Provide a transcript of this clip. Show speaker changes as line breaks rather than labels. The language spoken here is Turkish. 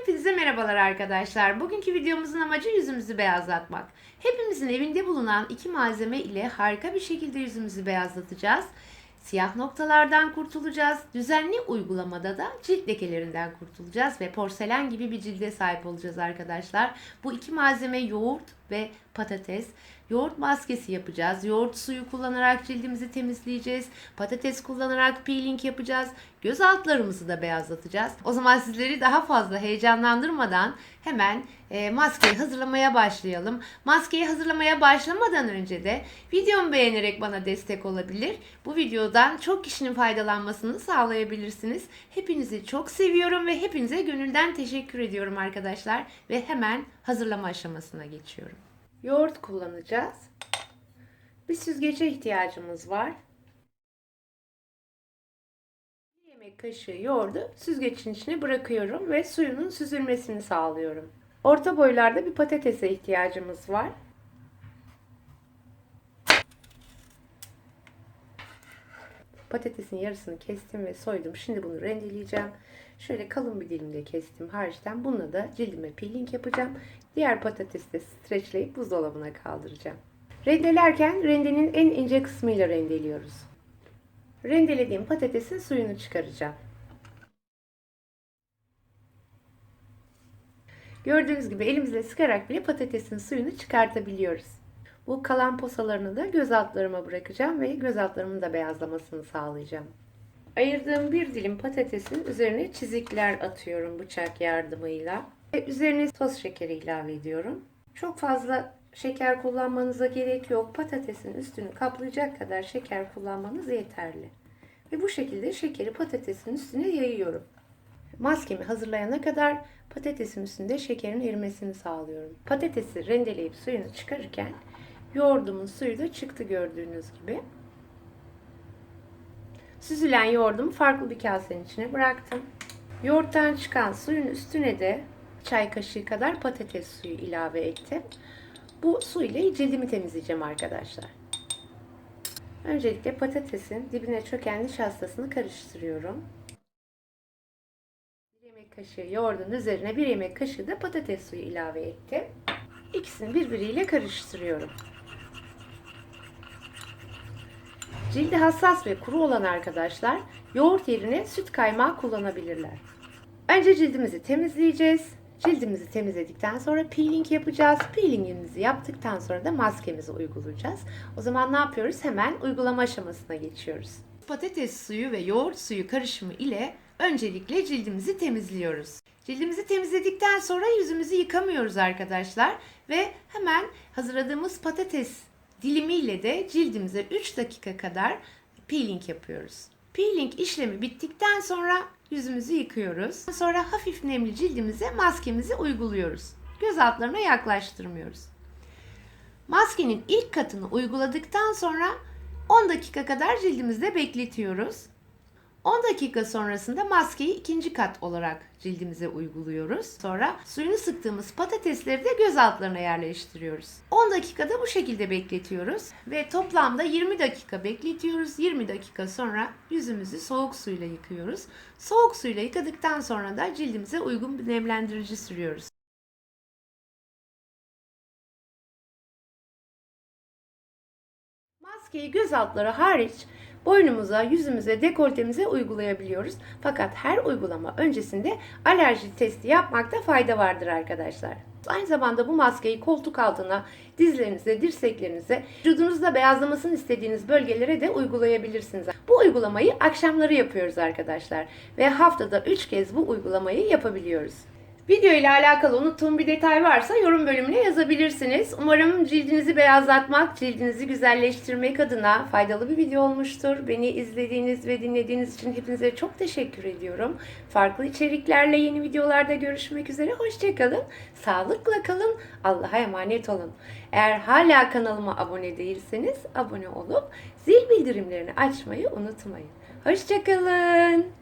Hepinize merhabalar arkadaşlar. Bugünkü videomuzun amacı yüzümüzü beyazlatmak. Hepimizin evinde bulunan iki malzeme ile harika bir şekilde yüzümüzü beyazlatacağız. Siyah noktalardan kurtulacağız. Düzenli uygulamada da cilt lekelerinden kurtulacağız ve porselen gibi bir cilde sahip olacağız arkadaşlar. Bu iki malzeme yoğurt ve patates. Yoğurt maskesi yapacağız. Yoğurt suyu kullanarak cildimizi temizleyeceğiz. Patates kullanarak peeling yapacağız. Göz altlarımızı da beyazlatacağız. O zaman sizleri daha fazla heyecanlandırmadan hemen e, maskeyi hazırlamaya başlayalım. Maskeyi hazırlamaya başlamadan önce de videomu beğenerek bana destek olabilir. Bu videodan çok kişinin faydalanmasını sağlayabilirsiniz. Hepinizi çok seviyorum ve hepinize gönülden teşekkür ediyorum arkadaşlar. Ve hemen hazırlama aşamasına geçiyorum. Yoğurt kullanacağız. Bir süzgece ihtiyacımız var. Bir yemek kaşığı yoğurdu süzgecin içine bırakıyorum ve suyunun süzülmesini sağlıyorum. Orta boylarda bir patatese ihtiyacımız var. Patatesin yarısını kestim ve soydum. Şimdi bunu rendeleyeceğim. Şöyle kalın bir dilimde kestim harçtan. Bununla da cildime peeling yapacağım. Diğer patatesi de streçleyip buzdolabına kaldıracağım. Rendelerken rendenin en ince kısmıyla rendeliyoruz. Rendelediğim patatesin suyunu çıkaracağım. Gördüğünüz gibi elimizle sıkarak bile patatesin suyunu çıkartabiliyoruz. Bu kalan posalarını da göz altlarıma bırakacağım ve göz altlarımın da beyazlamasını sağlayacağım. Ayırdığım bir dilim patatesin üzerine çizikler atıyorum bıçak yardımıyla. Ve üzerine toz şekeri ilave ediyorum. Çok fazla şeker kullanmanıza gerek yok. Patatesin üstünü kaplayacak kadar şeker kullanmanız yeterli. Ve bu şekilde şekeri patatesin üstüne yayıyorum. Maskemi hazırlayana kadar patatesin üstünde şekerin erimesini sağlıyorum. Patatesi rendeleyip suyunu çıkarırken yoğurdumun suyu da çıktı gördüğünüz gibi. Süzülen yoğurdumu farklı bir kasenin içine bıraktım. Yoğurttan çıkan suyun üstüne de çay kaşığı kadar patates suyu ilave ettim. Bu su ile cildimi temizleyeceğim arkadaşlar. Öncelikle patatesin dibine çöken nişastasını karıştırıyorum. Bir yemek kaşığı yoğurdun üzerine bir yemek kaşığı da patates suyu ilave ettim. İkisini birbiriyle karıştırıyorum. Cildi hassas ve kuru olan arkadaşlar yoğurt yerine süt kaymağı kullanabilirler. Önce cildimizi temizleyeceğiz. Cildimizi temizledikten sonra peeling yapacağız. Peelingimizi yaptıktan sonra da maskemizi uygulayacağız. O zaman ne yapıyoruz? Hemen uygulama aşamasına geçiyoruz. Patates suyu ve yoğurt suyu karışımı ile öncelikle cildimizi temizliyoruz. Cildimizi temizledikten sonra yüzümüzü yıkamıyoruz arkadaşlar ve hemen hazırladığımız patates dilimiyle de cildimize 3 dakika kadar peeling yapıyoruz. Peeling işlemi bittikten sonra yüzümüzü yıkıyoruz. Sonra hafif nemli cildimize maskemizi uyguluyoruz. Göz altlarına yaklaştırmıyoruz. Maskenin ilk katını uyguladıktan sonra 10 dakika kadar cildimizde bekletiyoruz. 10 dakika sonrasında maskeyi ikinci kat olarak cildimize uyguluyoruz. Sonra suyunu sıktığımız patatesleri de göz altlarına yerleştiriyoruz. 10 dakikada bu şekilde bekletiyoruz ve toplamda 20 dakika bekletiyoruz. 20 dakika sonra yüzümüzü soğuk suyla yıkıyoruz. Soğuk suyla yıkadıktan sonra da cildimize uygun bir nemlendirici sürüyoruz. Maskeyi göz altları hariç boynumuza, yüzümüze, dekoltemize uygulayabiliyoruz. Fakat her uygulama öncesinde alerji testi yapmakta fayda vardır arkadaşlar. Aynı zamanda bu maskeyi koltuk altına, dizlerinize, dirseklerinize, vücudunuzda beyazlamasını istediğiniz bölgelere de uygulayabilirsiniz. Bu uygulamayı akşamları yapıyoruz arkadaşlar ve haftada 3 kez bu uygulamayı yapabiliyoruz. Video ile alakalı unuttuğum bir detay varsa yorum bölümüne yazabilirsiniz. Umarım cildinizi beyazlatmak, cildinizi güzelleştirmek adına faydalı bir video olmuştur. Beni izlediğiniz ve dinlediğiniz için hepinize çok teşekkür ediyorum. Farklı içeriklerle yeni videolarda görüşmek üzere. Hoşçakalın. Sağlıkla kalın. Allah'a emanet olun. Eğer hala kanalıma abone değilseniz abone olup zil bildirimlerini açmayı unutmayın. Hoşçakalın.